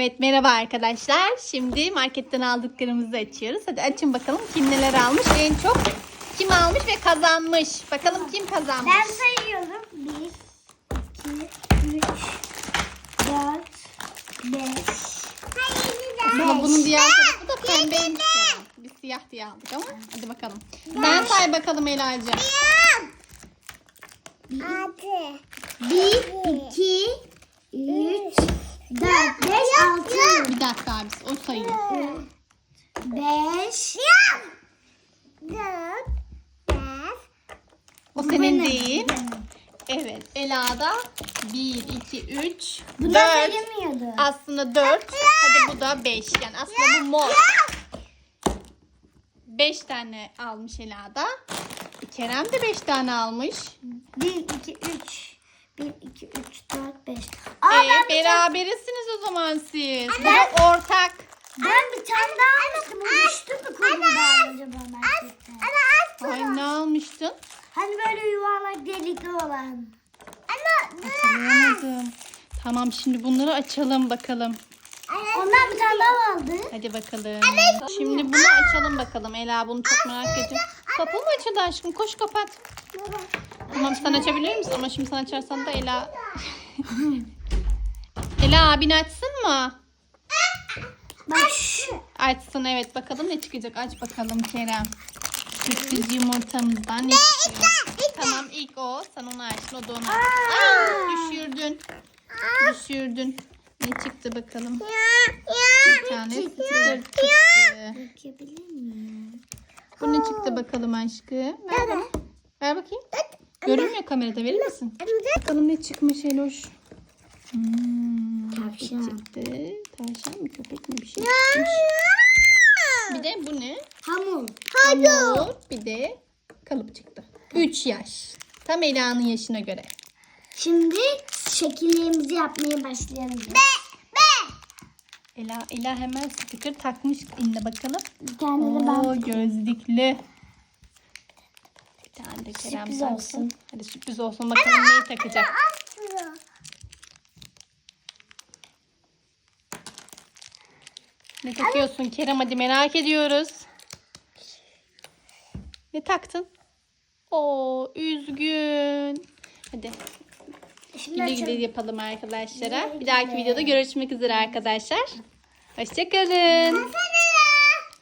Evet merhaba arkadaşlar. Şimdi marketten aldıklarımızı açıyoruz. Hadi açın bakalım kim neler almış. En çok kim almış ve kazanmış. Bakalım kim kazanmış. Ben sayıyorum. 1, 2, 3, 4, 5. Ama bunun diğer tarafı da pembeymiş. Biz siyah diye aldık ama. Hadi bakalım. Sen say bakalım Ela'cığım. 1, 2, 3, 4, 5, 6, Bir dakika abisi o sayıyor. 5, 4, 5. O senin değil. Evet Ela'da 1, 2, 3, Bu da 4. sayılmıyordu. Aslında 4. Hadi bu da 5. Yani aslında bu mor. 5 tane almış Ela'da. Kerem de 5 tane almış. 1, 2, 3. 1, 2, 3, 4, 5. Aa, Ee, ben, bir tane, berabersiniz o zaman siz. Bu da ortak. ben bir tane daha almıştım. O düştü mü kolumdan acaba markette? Ay ne almıştın? Hani böyle yuvarlak delikli olan. Ana, Hatırlayamadım. Tamam şimdi bunları açalım bakalım. Ondan bir tane daha aldı. Hadi bakalım. Şimdi bunu açalım bakalım. Ela bunu çok merak ediyor. Kapı mı açıldı aşkım? Koş kapat. Tamam sen açabilir misin? Ama şimdi sen açarsan da Ela... Ela abin açsın mı? Bak. Açsın evet. Bakalım ne çıkacak. Aç bakalım Kerem. Sürpriz yumurtamızdan ne çıkıyor? Tamam ilk o. Sen onu açtın. O da onu. Ay, düşürdün. Düşürdün. Ne çıktı bakalım? Bir tane sticker çıktı. Bakabilir miyim? Bu ne çıktı bakalım aşkım? Ver bana. Ver bakayım. Görünmüyor kamerada verir misin? Bakalım ne çıkmış Eloş. Hmm, Tavşan. çıktı. Tavşan mı köpek mi bir şey çıkmış. Bir de bu ne? Hamur. Hamur. Bir de kalıp çıktı. 3 yaş. Tam Ela'nın yaşına göre. Şimdi şekillerimizi yapmaya başlayalım. Ela, Ela hemen sticker takmış eline bakalım. Bir tane de ben. Oo gözlüklü. De Kerem Sürpriz taksın. olsun. Hadi sürpriz olsun bakalım neyi takacak. Ne takıyorsun Kerem hadi merak ediyoruz. Ne taktın? Oo üzgün. Hadi Şimdi güle güle açalım. yapalım arkadaşlara. Bir dahaki videoda görüşmek üzere arkadaşlar. Hoşçakalın.